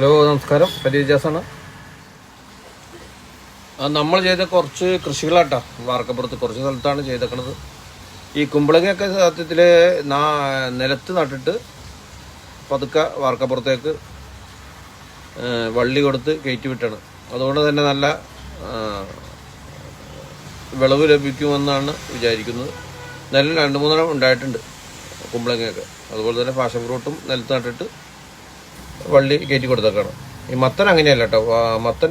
Hello നമസ്കാരം. പരിചാസാണ് നമ്മൾ ചെയ്ത കുറച്ച് കൃഷികളാട്ടോ. വാർക്കപ്പുറത്ത് കുറച്ച് സ്ഥലത്താണ് ചെയ്തേക്കണത്. ഈ കുമ്പളങ്ങയൊക്കെ സത്യത്തിൽ നിലത്ത് നട്ടിട്ട് പതുക്കെ വാർക്കപ്പുറത്തേക്ക് വള്ളി കൊടുത്ത് കയറ്റി വിട്ടാണ്. അതുകൊണ്ട് തന്നെ നല്ല വിളവ് ലഭിക്കുമെന്നാണ് വിചാരിക്കുന്നത്. നെല്ല് രണ്ട് മൂന്നെണ്ണം ഉണ്ടായിട്ടുണ്ട് കുമ്പളങ്ങയൊക്കെ. അതുപോലെ തന്നെ പാഷൻ ഫ്രൂട്ടും നിലത്ത് നട്ടിട്ട് വള്ളി കയറ്റി കൊടുത്തേക്കാണ്. ഈ മത്തൻ അങ്ങനെയല്ല കേട്ടോ മത്തൻ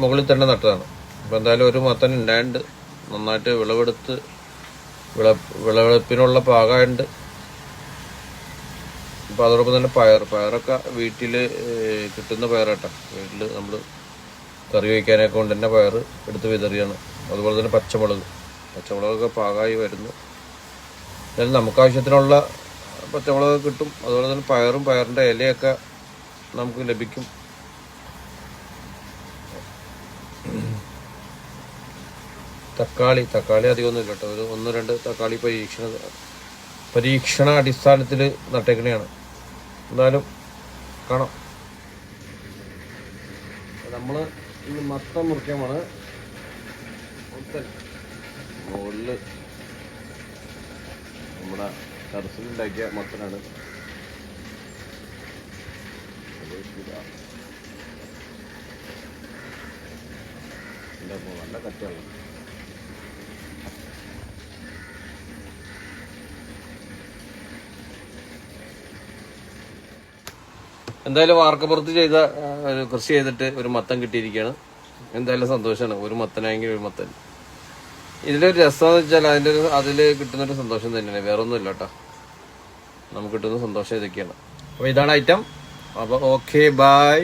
മുകളിൽ തന്നെ നട്ടതാണ്. അപ്പോൾ എന്തായാലും ഒരു മത്തൻ ഉണ്ടായിട്ടുണ്ട് നന്നായിട്ട് വിളവെടുത്ത് വിള വിളവെടുപ്പിനുള്ള പാകമുണ്ട് അപ്പോൾ അതോടൊപ്പം തന്നെ പയർ പയറൊക്കെ വീട്ടിൽ കിട്ടുന്ന പയറാട്ടോ. വീട്ടിൽ നമ്മൾ കറി വയ്ക്കാനൊക്കെ കൊണ്ട് തന്നെ പയർ എടുത്ത് വിതറിയാണ്. അതുപോലെ തന്നെ പച്ചമുളക്. പച്ചമുളകൊക്കെ പാകമായി വരുന്നു. എന്നാലും നമുക്ക് ആവശ്യത്തിനുള്ള പച്ചമുളക് കിട്ടും. അതുപോലെ തന്നെ പയറും പയറിന്റെ ഇലയൊക്കെ നമുക്ക് ലഭിക്കും. തക്കാളി തക്കാളി അധികമൊന്നും ഇല്ലട്ടോ ഒരു ഒന്ന് രണ്ട് തക്കാളി പരീക്ഷണ പരീക്ഷണ അടിസ്ഥാനത്തിൽ നട്ടേക്കണെയാണ്. എന്നാലും കാണാം. നമ്മൾ ഇത് മത്തം മുറിക്കാമാണ്. മുകളിൽ നമ്മുടെ ടെറസിലുണ്ടാക്കിയ മത്തനാണ്. അത് എന്റെ നല്ല കറ്റാണ് എന്തായാലും വാർക്കപ്പുറത്ത് ചെയ്ത കൃഷി ചെയ്തിട്ട് ഒരു മത്തം കിട്ടിയിരിക്കുകയാണ്. എന്തായാലും സന്തോഷമാണ് ഒരു മത്തനായെങ്കിൽ ഒരു മത്തൻ. ഇതിലൊരു രസം എന്ന് വെച്ചാൽ അതിന്റെ ഒരു അതിൽ കിട്ടുന്നൊരു സന്തോഷം തന്നെയാണ്. വേറെ കേട്ടോ. നമുക്ക് കിട്ടുന്ന സന്തോഷം ഇതൊക്കെയാണ്. അപ്പോൾ ഇതാണ് ഐറ്റം അപ്പോൾ ഓക്കെ ബായ്